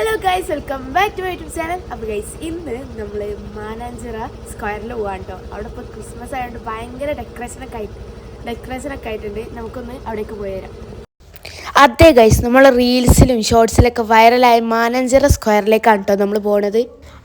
Hello guys welcome back to my YouTube channel അപ്പോൾ guys ഇന്ന് നമ്മൾ മാനാഞ്ചിറ സ്ക്വയറിൽ പോകാൻ കേട്ടോ അവിടെ ഇപ്പോൾ ക്രിസ്മസ് ആയതുകൊണ്ട് ഭയങ്കര ഡെക്കറേഷനൊക്കെ ആയിട്ട് ഡെക്കറേഷനൊക്കെ ആയിട്ടുണ്ട്. നമുക്കൊന്ന് അവിടേക്ക് പോയി വരാം. അതെ ഗൈസ് നമ്മൾ റീൽസിലും ഷോർട്സിലൊക്കെ വൈറലായ മാനാഞ്ചിറ സ്ക്വയറിലേക്കാണ് കേട്ടോ നമ്മൾ പോണത്.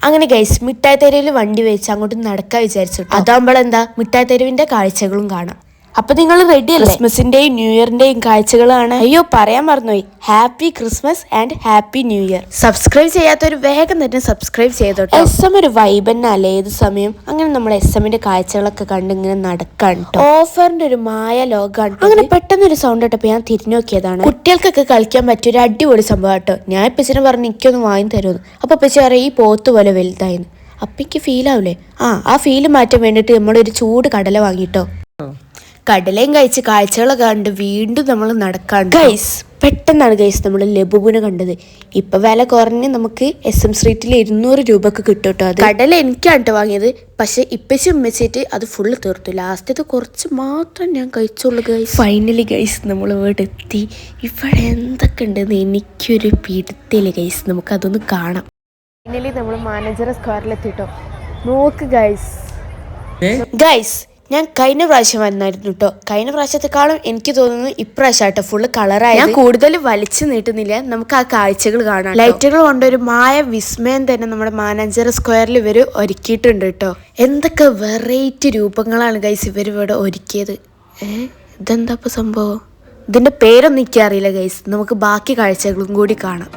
അങ്ങനെ ഗൈസ് മിഠായി തെരുവിൽ വണ്ടി വെച്ച് അങ്ങോട്ട് നടക്കാൻ വിചാരിച്ചു അതാകുമ്പോൾ എന്താ മിഠായി തെരുവിന്റെ കാഴ്ചകളും കാണാം. അപ്പൊ നിങ്ങൾ റെഡി അല്ലേ? ക്രിസ്മസിന്റെയും ന്യൂ ഇയറിന്റെയും കാഴ്ചകളാണ്. അയ്യോ പറയാൻ മറന്നുപോയി. Happy Christmas and happy new year subscribe ചെയ്യാത്തവർ വേഗം തന്നെ സബ്സ്ക്രൈബ് ചെയ്തോട്ടെ. എസ് എം ഒരു വൈബ് തന്നെയല്ലേ ഏത് സമയം? അങ്ങനെ നമ്മൾ എസ് എമ്മിന്റെ കാഴ്ചകളൊക്കെ കണ്ട് ഇങ്ങനെ നടക്കാണ് ഓഫറിന്റെ ഒരു മായ ലോകാണ് അങ്ങനെ പെട്ടെന്ന് ഒരു സൗണ്ട് ഇട്ടപ്പോ ഞാൻ തിരിഞ്ഞു നോക്കിയതാണ്. കുട്ടികൾക്കൊക്കെ കളിക്കാൻ പറ്റിയ ഒരു അടിപൊളി സംഭവം കേട്ടോ ഞാൻ ഇപ്പച്ചിനെ പറഞ്ഞു എനിക്കൊന്ന് വാങ്ങി തരുമെന്ന് അപ്പൊ ഇപ്പച്ചി പറയും ഈ പോത്ത് പോലെ വലുതായിരുന്നു അപ്പൊ എനിക്ക് ഫീൽ ആവൂലേ? ആ ആ ഫീൽ മാറ്റാൻ വേണ്ടിട്ട് നമ്മളൊരു ചൂട് കടല വാങ്ങിട്ടോ. കടലയും കഴിച്ച് കാഴ്ചകളൊക്കെ കണ്ട് വീണ്ടും നമ്മൾ നടക്കാണ്ട്. ഗൈസ് പെട്ടെന്നാണ് ഗൈസ് നമ്മൾ ലബുബുനെ കണ്ടത്. ഇപ്പൊ വില കുറഞ്ഞ് നമുക്ക് എസ് എം സ്ട്രീറ്റിൽ ഇരുന്നൂറ് രൂപക്ക് കിട്ടും കേട്ടോ അത്. കടല എനിക്കാണ് കേട്ടോ വാങ്ങിയത്. പക്ഷെ ഇപ്പച്ചും ഉമ്മച്ചിട്ട് അത് ഫുള്ള് തീർത്തു. ലാസ്റ്റത്തെ കുറച്ച് മാത്രം ഞാൻ കഴിച്ചുള്ളൂ ഗൈസ് ഫൈനലി ഗൈസ് നമ്മൾ ഇവിടെ എത്തി. ഇവിടെ എന്തൊക്കെ ഉണ്ടെന്ന് എനിക്കൊരു പിടുത്തില്ല ഗൈസ് നമുക്കതൊന്ന് കാണാം. ഫൈനലി നമ്മൾ മാനേജർ സ്ക്വയറിലെത്തിട്ടോ നോക്ക് ഗൈസ് ഗൈസ് ഞാൻ കഴിഞ്ഞ പ്രാവശ്യം വന്നായിരുന്നു കേട്ടോ കഴിഞ്ഞ പ്രാവശ്യത്തെക്കാളും എനിക്ക് തോന്നുന്നു ഇപ്രാവശ്യം കേട്ടോ ഫുള്ള് കളറായി ഞാൻ കൂടുതൽ വലിച്ചു നീട്ടുന്നില്ല. നമുക്ക് ആ കാഴ്ചകൾ കാണാം ലൈറ്റുകൾ കൊണ്ട് ഒരു മായ വിസ്മയം തന്നെ നമ്മുടെ മാനാഞ്ചിറ സ്ക്വയറിൽ ഇവർ ഒരുക്കിയിട്ടുണ്ട് കേട്ടോ എന്തൊക്കെ വെറൈറ്റി രൂപങ്ങളാണ് ഗൈസ് ഇവർ ഇവിടെ ഒരുക്കിയത്? ഏ? ഇതെന്താ സംഭവം? ഇതിന്റെ പേരൊന്നും എനിക്കറിയില്ല ഗൈസ് നമുക്ക് ബാക്കി കാഴ്ചകളും കൂടി കാണാം.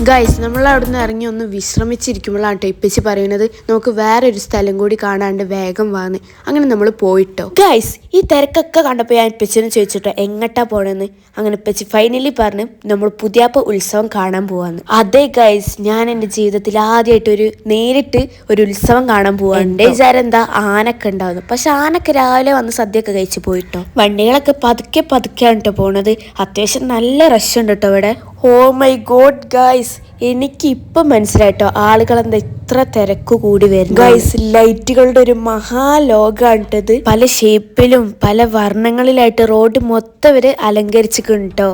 ഗൈസ് നമ്മൾ അവിടെ നിന്ന് ഇറങ്ങി ഒന്ന് വിശ്രമിച്ചിരിക്കുമ്പോഴാണ് കേട്ടോ ഇപ്പച്ചി പറയുന്നത് നമുക്ക് വേറെ ഒരു സ്ഥലം കൂടി കാണാണ്ട് വേഗം വാന്ന്. അങ്ങനെ നമ്മൾ പോയിട്ടോ. ഗൈസ് ഈ തിരക്കൊക്കെ കണ്ടപ്പോൾ ഞാൻ ഇപ്പച്ചിനെ ചോദിച്ചിട്ടോ എങ്ങട്ടാ പോണെന്ന്? അങ്ങനെ ഇപ്പച്ചി ഫൈനലി പറഞ്ഞ് നമ്മൾ പുതിയാപ്പ ഉത്സവം കാണാൻ പോവാന്ന്. അതെ ഗൈസ് ഞാൻ എന്റെ ജീവിതത്തിൽ ആദ്യമായിട്ട് ഒരു നേരിട്ട് ഒരു ഉത്സവം കാണാൻ പോവാണ് എന്റെ വിചാരം എന്താ ആനൊക്കെ ഉണ്ടാവുന്നു. പക്ഷെ ആനൊക്കെ രാവിലെ വന്ന് സദ്യയൊക്കെ കഴിച്ച് പോയിട്ടോ. വണ്ടികളൊക്കെ പതുക്കെ പതുക്കെയാണ് കേട്ടോ പോണത്. അത്യാവശ്യം നല്ല റഷ് ഉണ്ട് കേട്ടോ ഇവിടെ. ഓ മൈ ഗോഡ് ഗൈസ് എനിക്ക് ഇപ്പം മനസ്സിലായിട്ടോ ആളുകൾ എന്താ ഇത്ര തിരക്ക് കൂടി വരുന്നു ഗൈസ് ലൈറ്റുകളുടെ ഒരു മഹാലോകാണിട്ടത്. പല ഷേപ്പിലും പല വർണങ്ങളിലായിട്ട് റോഡ് മൊത്തം ഇവർ അലങ്കരിച്ചിട്ടുണ്ടോ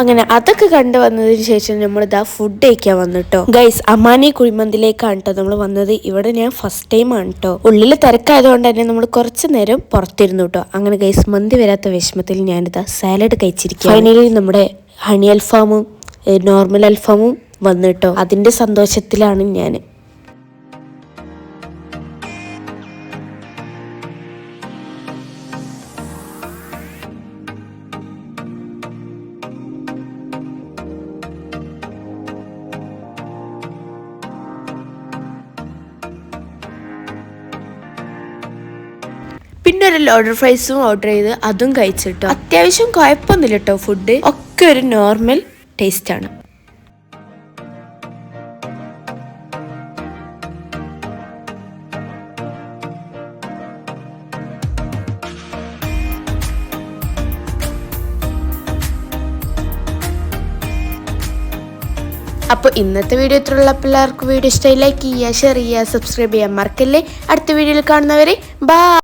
അങ്ങനെ അതൊക്കെ കണ്ടു വന്നതിന് ശേഷം നമ്മൾ ഇതാ ഫുഡ് കഴിക്കാൻ വന്നിട്ടോ. ഗൈസ് അമാനി കുഴിമന്തിലേക്കാണ് കേട്ടോ നമ്മൾ വന്നത്. ഇവിടെ ഞാൻ ഫസ്റ്റ് ടൈം ആണ് കേട്ടോ ഉള്ളിൽ തിരക്കായതുകൊണ്ട് തന്നെ നമ്മൾ കുറച്ച് നേരം പുറത്തിരുന്നു കേട്ടോ അങ്ങനെ ഗൈസ് മന്തി വരാത്ത വിഷമത്തിൽ ഞാനിതാ സാലഡ് കഴിച്ചിരിക്കും ഫൈനലി നമ്മുടെ ഹണി അൽഫാമും നോർമൽ അൽഫാമും വന്നിട്ടോ അതിന്റെ സന്തോഷത്തിലാണ് ഞാൻ പിന്നെ ഒരു ലോഡർ ഫ്രൈസും ഓർഡർ ചെയ്ത് അതും കഴിച്ചിട്ടോ. അത്യാവശ്യം കുഴപ്പമൊന്നുമില്ല കേട്ടോ ഫുഡ് ഒക്കെ ഒരു നോർമൽ ടേസ്റ്റ് ആണ്. അപ്പോൾ ഇന്നത്തെ വീഡിയോ ഇത്രയുള്ള. പിള്ളേർക്ക് വീഡിയോ ഇഷ്ടമായി ലൈക്ക് ചെയ്യുക ഷെയർ ചെയ്യുക സബ്സ്ക്രൈബ് ചെയ്യാൻ മറക്കല്ലേ? അടുത്ത വീഡിയോയിൽ കാണുന്നവരെ ബാ